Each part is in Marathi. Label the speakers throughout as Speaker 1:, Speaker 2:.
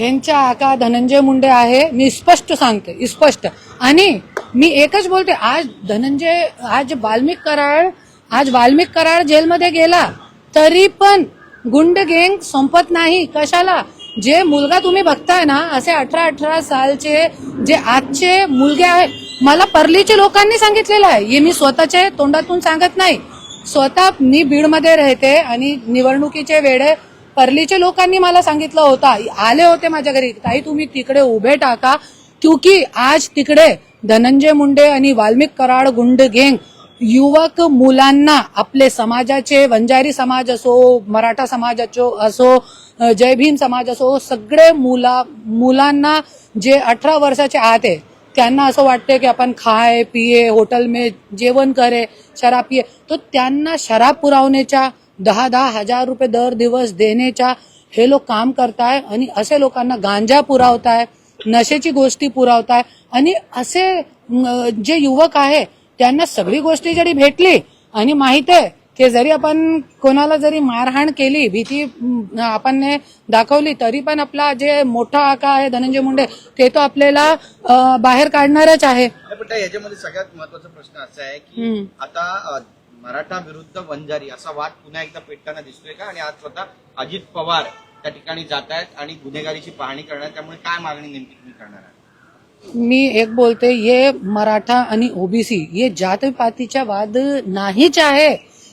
Speaker 1: ह्यांच्या आका धनंजय मुंडे आहे मी स्पष्ट सांगते स्पष्ट. आणि मी एकच बोलते आज धनंजय आज वाल्मिक कराड आज वाल्मिक कराड जेलमध्ये गेला तरी पण गुंड गँग संपत नाही. कशाला? जे मुलगा तुम्ही बघताय ना असे अठरा अठरा सालचे जे आजचे मुलगे आहेत मला परलीचे लोकांनी सांगितलेलं आहे. हे मी स्वतःच्या तोंडातून सांगत नाही. स्वतः मी बीडमध्ये राहते आणि निवडणुकीचे वेळे परलीच्या लोकांनी मला सांगितलं होतं आले होते माझ्या घरी. ताई तुम्ही तिकडे उभे टाका. क्योंकि आज तिकडे धनंजय मुंडे आणि वाल्मिक कराड गुंड गेंग युवक मुलांना आपले समाजाचे वंजारी समाज असो मराठा समाज असो असो जय भीम समाज असो सगळे मुला मुलांना जे अठरा वर्षाचे आत आहे त्यांना असं वाटते की आपण खाय पिये हॉटेल में जेवण करे शराब पिये. तर त्यांना शराब पुरवण्याच्या दहा दहा हजार रुपये दर दिवस देण्याच्या हे लोक काम करताय आणि असे लोकांना गांजा पुरवताय नशेची गोष्टी पुरवताय आणि असे जे युवक आहे त्यांना सगळी गोष्टी जरी भेटली आणि माहीत आहे की जरी आपण कोणाला जरी मारहाण केली भीती आपण ने दाखवली तरी पण आपला जे मोठा आका आहे धनंजय मुंडे ते तो आपल्याला बाहेर काढणारच आहे
Speaker 2: याच्यामध्ये सगळ्यात महत्त्वाचा प्रश्न असा आहे की. आता मराठा विरुद्ध वंजारी असा वाद पुन्हा एकदा पेटताना दिसतोय का? आणि आज स्वतः अजित पवार त्या ठिकाणी जात आहेत आणि गुन्हेगारीची पाहणी करणार त्यामुळे काय मागणी नेमकी तुम्ही करणार आहात?
Speaker 1: मी एक बोलते ये मराठा आणि ओबीसी ये जातपातीचा वाद नाहीच आहे.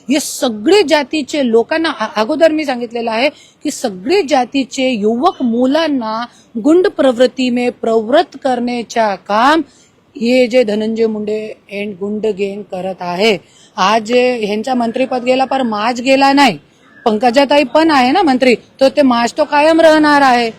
Speaker 1: हे सगळे जातीचे लोकांना अगोदर मी सांगितलेलं आहे की सगळे जातीचे युवक मुलांना गुंड प्रवृत्ती में प्रवृत्त करण्याच्या काम हे जे धनंजय मुंडे एंड गुंड गेंग करत आहे आज ह्यांचा मंत्रीपद गेला पर माज गेला नाही. पंकजाताई पण आहे ना मंत्री तर ते माज तो कायम राहणार आहे.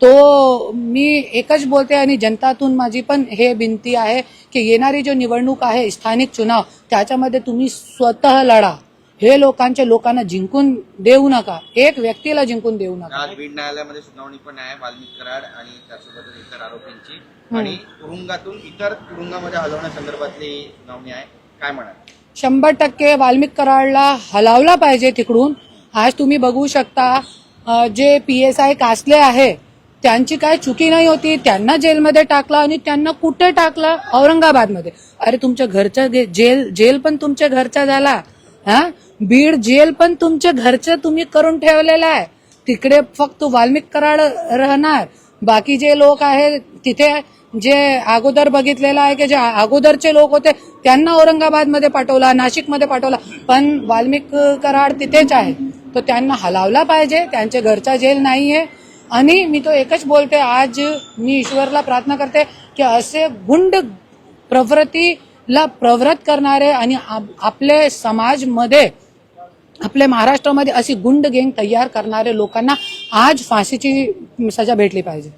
Speaker 1: तो मी एकच बोलते आणि जनतातून माझी पण हे विनंती आहे की येणारी जो निवडणूक आहे स्थानिक चुनाव त्याच्यामध्ये तुम्ही स्वतः लढा. हे लोकांच्या लोकांना जिंकून देऊ नका. एक व्यक्तीला जिंकून देऊ नका.
Speaker 2: आज बीड न्यायालयामध्ये सुनावणी पण आहे वाल्मिक कराड आणि त्यासोबतच इतर आरोपींची. आणि तुरुंगातून इतर तुरुंगामध्ये हलवण्यासंदर्भातली सुनावणी आहे. काय म्हणाल?
Speaker 1: शंभर टक्के वाल्मिक कराडला हलावला पाहिजे तिकडून. आज तुम्ही बघू शकता जे पी एस आय कासले आहे त्यांची काय चुकी नाही होती. त्यांना जेलमध्ये टाकलं आणि त्यांना कुठे टाकलं? औरंगाबादमध्ये. अरे तुमच्या घरच्या जेल जेल पण तुमच्या घरचा झाला. हा? बीड जेल पण तुमच्या घरचं तुम्ही करून ठेवलेलं आहे. तिकडे फक्त वाल्मिक कराड राहणार. बाकी जे लोक आहेत तिथे जे अगोदर बघितलेलं आहे की जे अगोदरचे लोक होते त्यांना औरंगाबादमध्ये पाठवला नाशिकमध्ये पाठवला. पण वाल्मिक कराड तिथेच आहे. तो त्यांना हलावला पाहिजे त्यांच्या घरचा जेल नाही आहे आणि मी तो एकच बोलते आज मी ईश्वरला प्रार्थना करते की असे गुंड प्रवृत्तीला प्रवृत्त करणारे आणि आप- आपले समाजमध्ये आपल्या महाराष्ट्रामध्ये अशी गुंड गँग तयार करणाऱ्या लोकांना आज फाशीची सजा भेटली पाहिजे.